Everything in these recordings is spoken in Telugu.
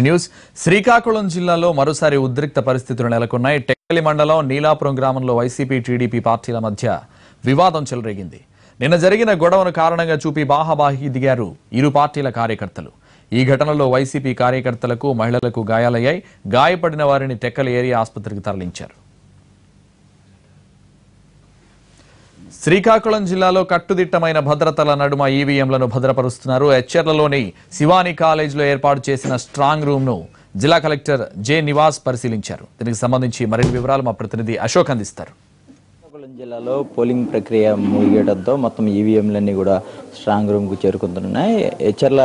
న్యూస్. శ్రీకాకుళం జిల్లాలో మరోసారి ఉద్రిక్త పరిస్థితులు నెలకొన్నాయి. టెక్కలి మండలం నీలాపురం గ్రామంలో వైసీపీ టీడీపీ పార్టీల మధ్య వివాదం చెలరేగింది. నిన్న జరిగిన గొడవను కారణంగా చూపి బాహాబాహి దిగారు ఇరు పార్టీల కార్యకర్తలు. ఈ ఘటనలో వైసీపీ కార్యకర్తలకు మహిళలకు గాయాలయ్యాయి. గాయపడిన వారిని టెక్కలి ఏరియా ఆసుపత్రికి తరలించారు. శ్రీకాకుళం జిల్లాలో కట్టుదిట్టమైన భద్రతల నడుమ ఈవీఎంలను భద్రపరుస్తున్నారు. హెచ్ఎర్లలోని శివాని కాలేజీలో ఏర్పాటు చేసిన స్ట్రాంగ్ రూమ్ను జిల్లా కలెక్టర్ జె నివాస్ పరిశీలించారు. దీనికి సంబంధించి మరిన్ని వివరాలు మా ప్రతినిధి అశోక్ అందిస్తారు. శ్రీకాకుళం జిల్లాలో పోలింగ్ ప్రక్రియ ముగియడంతో మొత్తం ఈవీఎంలన్నీ కూడా స్ట్రాంగ్ రూమ్కు చేరుకుంటున్నాయి. హెచ్ఎర్ల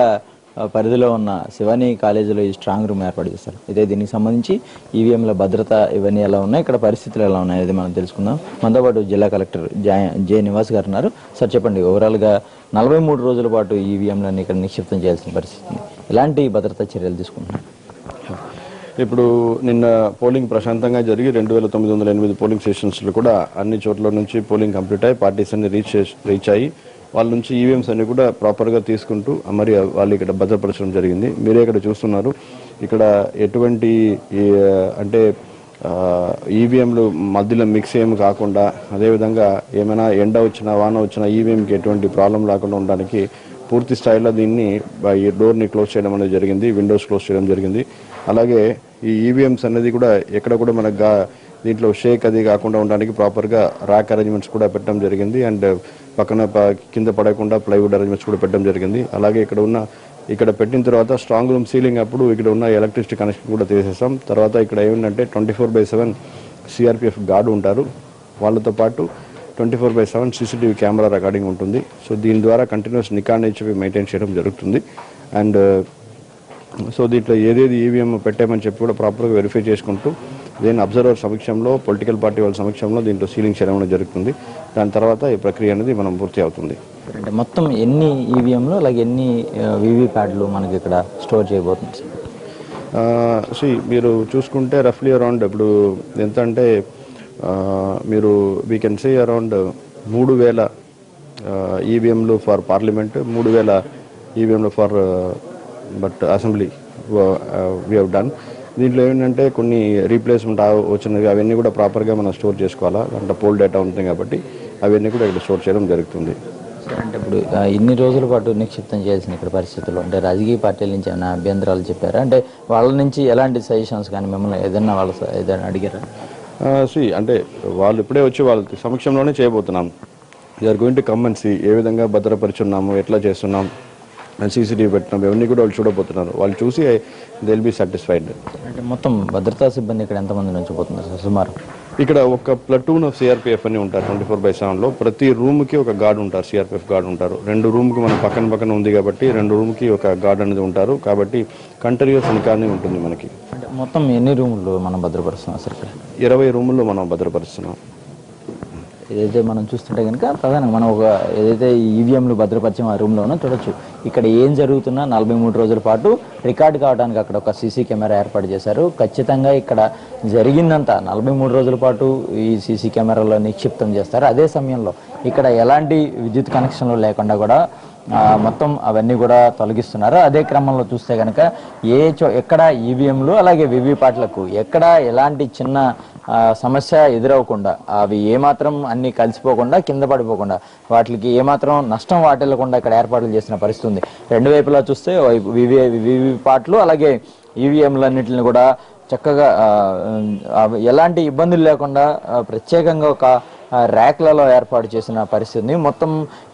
పరిధిలో ఉన్న శివాని కాలేజీలో ఈ స్ట్రాంగ్ రూమ్ ఏర్పాటు చేస్తారు ఇదే దీనికి సంబంధించి ఈవీఎంల భద్రత ఇవన్నీ ఎలా ఉన్నాయి ఇక్కడ పరిస్థితులు ఎలా ఉన్నాయి అనేది మనం తెలుసుకుందాం. మనతో పాటు జిల్లా కలెక్టర్ జా- జె నివాస్ గారు ఉన్నారు. సార్ చెప్పండి ఓవరాల్గా నలభై మూడు రోజుల పాటు ఈవీఎంలన్నీ ఇక్కడ నిక్షిప్తం చేయాల్సిన పరిస్థితి ఇలాంటి ఎలాంటి భద్రతా చర్యలు తీసుకుంటున్నారు? ఇప్పుడు నిన్న పోలింగ్ ప్రశాంతంగా జరిగి రెండు వేల తొమ్మిది వందల ఎనిమిది పోలింగ్ స్టేషన్స్లో కూడా అన్ని చోట్ల నుంచి పోలింగ్ కంప్లీట్ అయ్యి పార్టీస్ అన్ని రీచ్ రీచ్ అయ్యి వాళ్ళ నుంచి ఈవీఎంస్ అన్ని కూడా ప్రాపర్గా తీసుకుంటూ మరి వాళ్ళు ఇక్కడ భద్రపరచడం జరిగింది. మీరే ఇక్కడ చూస్తున్నారు. ఇక్కడ ఎటువంటి అంటే ఈవీఎంలు మధ్యలో మిక్స్ ఏం కాకుండా అదేవిధంగా ఏమైనా ఎండ వచ్చినా వాన వచ్చినా ఈవీఎంకి ఎటువంటి ప్రాబ్లం రాకుండా ఉండడానికి పూర్తి స్థాయిలో దీన్ని ఈ డోర్ని క్లోజ్ చేయడం అనేది జరిగింది విండోస్ క్లోజ్ చేయడం జరిగింది. అలాగే ఈ ఈవీఎంస్ అనేది కూడా ఎక్కడ కూడా మనకు గా- దీంట్లో షేక్ అది కాకుండా ఉండడానికి ప్రాపర్గా ర్యాక్ అరేంజ్మెంట్స్ కూడా పెట్టడం జరిగింది. అండ్ పక్కన కింద పడకుండా ప్లైవుడ్ అరేంజ్మెంట్స్ కూడా పెట్టడం జరిగింది. అలాగే ఇక్కడ ఉన్న ఇక్కడ పెట్టిన తర్వాత స్ట్రాంగ్ రూమ్ సీలింగ్ అప్పుడు ఇక్కడ ఉన్న ఎలక్ట్రిసిటీ కనెక్షన్ కూడా తీసేసాం. తర్వాత ఇక్కడ ఏమిటంటే twenty four by seven CRPF guard ఉంటారు. వాళ్ళతో పాటు twenty four by seven CCTV camera recording ఉంటుంది. సో దీని ద్వారా కంటిన్యూస్ నికాన్ హెచ్పి మెయింటైన్ చేయడం జరుగుతుంది. అండ్ సో దీంట్లో ఏదేది ఈవీఎం పెట్టామని చెప్పి కూడా ప్రాపర్గా వెరిఫై చేసుకుంటూ దీన్ని అబ్జర్వర్ సమక్షంలో పొలిటికల్ పార్టీ వాళ్ళ సమక్షంలో దీంట్లో సీలింగ్ చేయడం జరుగుతుంది. దాని తర్వాత ఈ ప్రక్రియ అనేది మనం పూర్తి అవుతుంది. అంటే మొత్తం ఎన్ని ఈవీఎంలు అలాగే ఎన్ని వివి ప్యాడ్లు మనకి ఇక్కడ స్టోర్ చేయబోతుంది? సి మీరు చూసుకుంటే రఫ్లీ అరౌండ్ ఇప్పుడు ఎంత అంటే మీరు వీ కెన్ సే అరౌండ్ మూడు వేల ఈవీఎంలు ఫర్ పార్లమెంట్ మూడు వేల ఈవీఎంలు for but assembly we have done దీంట్లో ఏంటంటే కొన్ని రీప్లేస్మెంట్ వచ్చినవి అవన్నీ కూడా ప్రాపర్గా మనం స్టోర్ చేసుకోవాలా? దాంట్లో పోల్ డేటా ఉంటుంది కాబట్టి అవన్నీ కూడా ఇక్కడ స్టోర్ చేయడం జరుగుతుంది. అంటే ఇప్పుడు ఇన్ని రోజుల పాటు నిక్షిప్తం చేయాల్సిన ఇక్కడ పరిస్థితుల్లో అంటే రాజకీయ పార్టీల నుంచి ఏమైనా అభ్యంతరాలు చెప్పారా? అంటే వాళ్ళ నుంచి ఎలాంటి సజెషన్స్ కానీ మిమ్మల్ని ఏదైనా వాళ్ళ ఏదైనా అడిగారా? సి అంటే వాళ్ళు ఇప్పుడే వచ్చి వాళ్ళ సమక్షంలోనే చేయబోతున్నాం. Are going to come and see ఏ విధంగా భద్రపరుచున్నాము ఎట్లా చేస్తున్నాం అండ్ సీసీటీవీ పెట్టినాం. ఇవన్నీ కూడా వాళ్ళు చూడబోతున్నారు. వాళ్ళు చూసి దే బి సాటిస్ఫైడ్ అంటే మొత్తం భద్రతా సిబ్బంది ఇక్కడ ఎంతమంది నుంచి పోతున్నారు సార్? సుమారు. ఇక్కడ ఒక ప్లటూన్ ఆఫ్ సిఆర్పిఎఫ్ అని ఉంటారు ట్వంటీ ఫోర్ బై సెవెన్లో ప్రతి రూమ్కి ఒక గార్డ్ ఉంటారు సిఆర్పిఎఫ్ గార్డ్ ఉంటారు. రెండు రూమ్కి మన పక్కన పక్కన ఉంది కాబట్టి రెండు రూమ్కి ఒక గార్డ్ అనేది ఉంటారు. కాబట్టి కంటిన్యూస్ నికానే ఉంటుంది మనకి. మొత్తం ఎన్ని రూములు మనం భద్రపరుస్తున్నాం సార్ ఇరవై రూముల్లో మనం భద్రపరుస్తున్నాం. ఏదైతే మనం చూస్తుంటే కనుక ప్రధానంగా మనం ఒక ఏదైతే ఈవీఎంలు భద్రపరిచే ఆ రూమ్లో చూడొచ్చు. ఇక్కడ ఏం జరుగుతున్నా నలభై మూడు రోజుల పాటు రికార్డ్ కావడానికి అక్కడ ఒక సీసీ కెమెరా ఏర్పాటు చేశారు. ఖచ్చితంగా ఇక్కడ జరిగిందంతా నలభై మూడు రోజుల పాటు ఈ సీసీ కెమెరాలో నిక్షిప్తం చేస్తారు. అదే సమయంలో ఇక్కడ ఎలాంటి విద్యుత్ కనెక్షన్లు లేకుండా కూడా మొత్తం అవన్నీ కూడా తొలగిస్తున్నారు. అదే క్రమంలో చూస్తే కనుక ఏ చో ఎక్కడ ఈవీఎంలు అలాగే వివిపాట్లకు ఎక్కడ ఎలాంటి చిన్న సమస్య ఎదురవ్వకుండా అవి ఏమాత్రం అన్ని కలిసిపోకుండా కింద పడిపోకుండా వాటికి ఏమాత్రం నష్టం వాటిల్లకుండా ఇక్కడ ఏర్పాట్లు చేసిన పరిస్థితి ఉంది. రెండు వైపులా చూస్తే వైపు వివి వివిపాట్లు అలాగే ఈవీఎంలన్నింటిని కూడా చక్కగా ఎలాంటి ఇబ్బందులు లేకుండా ప్రత్యేకంగా ఒక ర్యాక్లలో ఏర్పాటు చేసిన పరిస్థితిని మొత్తం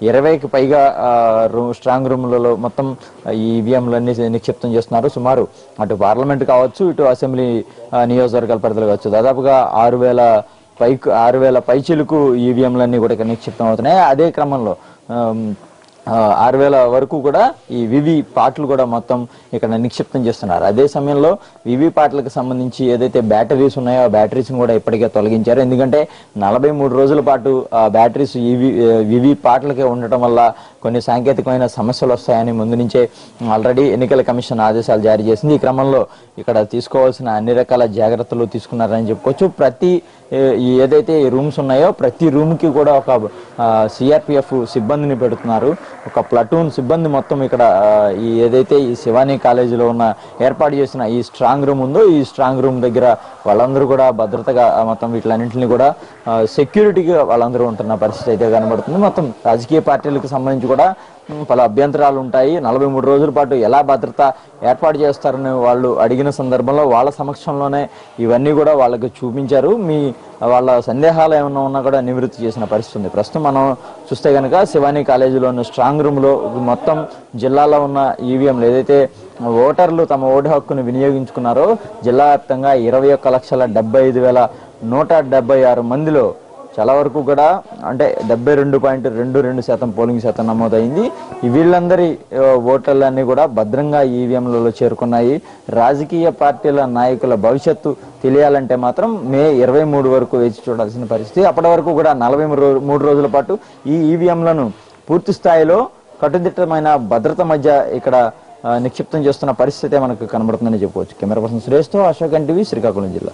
ఇరవైకి పైగా రూమ్ స్ట్రాంగ్ రూమ్లలో మొత్తం ఈవీఎంలన్నీ నిక్షిప్తం చేస్తున్నారు. సుమారు అటు పార్లమెంట్ కావచ్చు ఇటు అసెంబ్లీ నియోజకవర్గాల పరిధిలో కావచ్చు. దాదాపుగా ఆరు వేల పైకు ఆరు వేల పైచిలకు ఈవీఎంలన్నీ కూడా ఇక్కడ నిక్షిప్తం అవుతున్నాయి. అదే క్రమంలో ఆరు వేల వరకు కూడా ఈ వివి పాటలు కూడా మొత్తం ఇక్కడ నిక్షిప్తం చేస్తున్నారు. అదే సమయంలో వివి పాటలకు సంబంధించి ఏదైతే బ్యాటరీస్ ఉన్నాయో ఆ బ్యాటరీస్ కూడా ఇప్పటికే తొలగించారు. ఎందుకంటే నలభై మూడు రోజుల పాటు ఆ బ్యాటరీస్ ఇవి వివి పాటలకే ఉండటం వల్ల కొన్ని సాంకేతికమైన సమస్యలు వస్తాయని ముందు నుంచే ఆల్రెడీ ఎన్నికల కమిషన్ ఆదేశాలు జారీ చేసింది. ఈ క్రమంలో ఇక్కడ తీసుకోవాల్సిన అన్ని రకాల జాగ్రత్తలు తీసుకున్నారని చెప్పుకోవచ్చు. ప్రతి ఏదైతే ఈ రూమ్స్ ఉన్నాయో ప్రతి రూమ్కి కూడా ఒక సిఆర్పిఎఫ్ సిబ్బందిని పెడుతున్నారు. ఒక ప్లటూన్ సిబ్బంది మొత్తం ఇక్కడ ఈ ఏదైతే ఈ శివానీ కాలేజీలో ఉన్న ఏర్పాటు చేసిన ఈ స్ట్రాంగ్ రూమ్ ఉందో ఈ స్ట్రాంగ్ రూమ్ దగ్గర వాళ్ళందరూ కూడా భద్రతగా మొత్తం వీటిలన్నింటిని కూడా సెక్యూరిటీగా వాళ్ళందరూ ఉంటున్న పరిస్థితి అయితే కనబడుతుంది. మొత్తం రాజకీయ పార్టీలకు సంబంధించి కూడా పలు అభ్యంతరాలు ఉంటాయి. నలభై మూడు రోజుల పాటు ఎలా భద్రత ఏర్పాటు చేస్తారని వాళ్ళు అడిగిన సందర్భంలో వాళ్ళ సమక్షంలోనే ఇవన్నీ కూడా వాళ్ళకి చూపించారు. మీ వాళ్ళ సందేహాలు ఏమైనా ఉన్నా కూడా నివృత్తి చేసిన పరిస్థితి ఉంది. ప్రస్తుతం మనం చూస్తే కనుక శివానీ కాలేజీలోని స్ట్రాంగ్ రూమ్లో మొత్తం జిల్లాలో ఉన్న ఈవీఎంలు ఏదైతే ఓటర్లు తమ ఓటు హక్కును వినియోగించుకున్నారో జిల్లా వ్యాప్తంగా ఇరవై ఒక్క లక్షల డెబ్బై ఐదు వేల నూట డెబ్బై ఆరు మందిలో చాలా వరకు కూడా అంటే డెబ్బై రెండు పాయింట్ రెండు రెండు శాతం పోలింగ్ శాతం నమోదైంది. వీళ్ళందరి ఓటర్లన్నీ కూడా భద్రంగా ఈవీఎంలలో చేరుకున్నాయి. రాజకీయ పార్టీల నాయకుల భవిష్యత్తు తెలియాలంటే మాత్రం మే ఇరవై మూడు వరకు వేచి చూడాల్సిన పరిస్థితి. అప్పటి వరకు కూడా నలభై మూడు రోజుల పాటు ఈ ఈవీఎంలను పూర్తి స్థాయిలో కట్టుదిట్టమైన భద్రత మధ్య ఇక్కడ నిక్షిప్తం చేస్తున్న పరిస్థితి మనకు కనబడుతుందని చెప్పవచ్చు కెమెరా పర్సన్ సురేష్తో అశోక్ టీవీ శ్రీకాకుళం జిల్లా.